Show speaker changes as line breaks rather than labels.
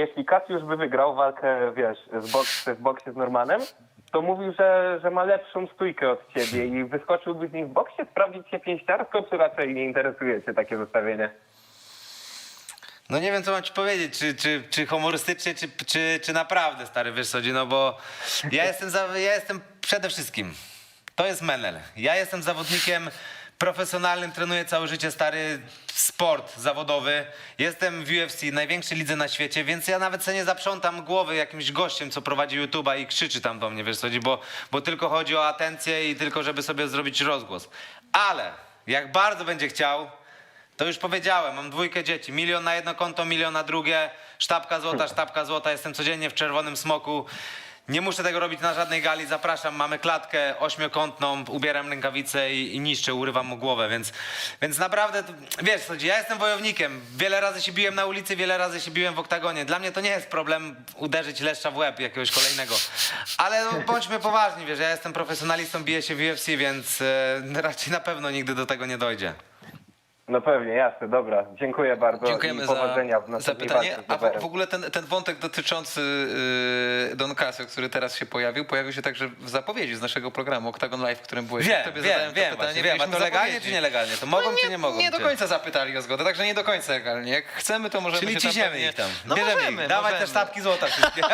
jeśli Kasiusz by wygrał walkę, wiesz, z w boksie z Normanem, to mówił, że, że ma lepszą stójkę od ciebie i wyskoczyłby z nim w boksie, sprawdzić się pięściarsko, czy raczej nie interesuje cię takie zestawienie?
No nie wiem, co mam ci powiedzieć, czy, czy, czy humorystycznie, czy, czy, czy naprawdę, stary, wiesz no bo ja jestem, za, ja jestem przede wszystkim, to jest menel, ja jestem zawodnikiem profesjonalnym, trenuję całe życie, stary, sport zawodowy, jestem w UFC, największej lidze na świecie, więc ja nawet sobie nie zaprzątam głowy jakimś gościem, co prowadzi YouTube'a i krzyczy tam do mnie, wiesz co, chodzi, bo, bo tylko chodzi o atencję i tylko, żeby sobie zrobić rozgłos. Ale jak bardzo będzie chciał, to już powiedziałem, mam dwójkę dzieci. Milion na jedno konto, milion na drugie. Sztabka złota, sztabka złota. Jestem codziennie w czerwonym smoku. Nie muszę tego robić na żadnej gali. Zapraszam, mamy klatkę ośmiokątną, ubieram rękawice i, i niszczę, urywam mu głowę, więc, więc naprawdę, wiesz, co, ja jestem wojownikiem. Wiele razy się biłem na ulicy, wiele razy się biłem w oktagonie. Dla mnie to nie jest problem uderzyć leszcza w łeb jakiegoś kolejnego. Ale no, bądźmy poważni, wiesz, ja jestem profesjonalistą, biję się w UFC, więc e, raczej na pewno nigdy do tego nie dojdzie.
No pewnie, jasne, dobra. Dziękuję bardzo
Dziękujemy
i
za
powodzenia w następnej
zapytanie.
walce z
A w, w ogóle ten, ten wątek dotyczący yy, Don Casio, który teraz się pojawił, pojawił się także w zapowiedzi z naszego programu Octagon Live, w którym byłeś.
Wiem,
Tobie
wiem,
zadałem to
wiem,
pytanie,
właśnie, wiem. A to
w
legalnie
zapowiedzi.
czy nielegalnie? To mogą
No
czy nie mogą?
Nie do końca zapytali o zgodę, także nie do końca legalnie. Jak chcemy, to możemy
Czyli
się tam
ciśniemy
pewnie-
ich tam.
No
Bierzemy
możemy,
ich. Dawaj
możemy.
te sztabki złota wszystkie.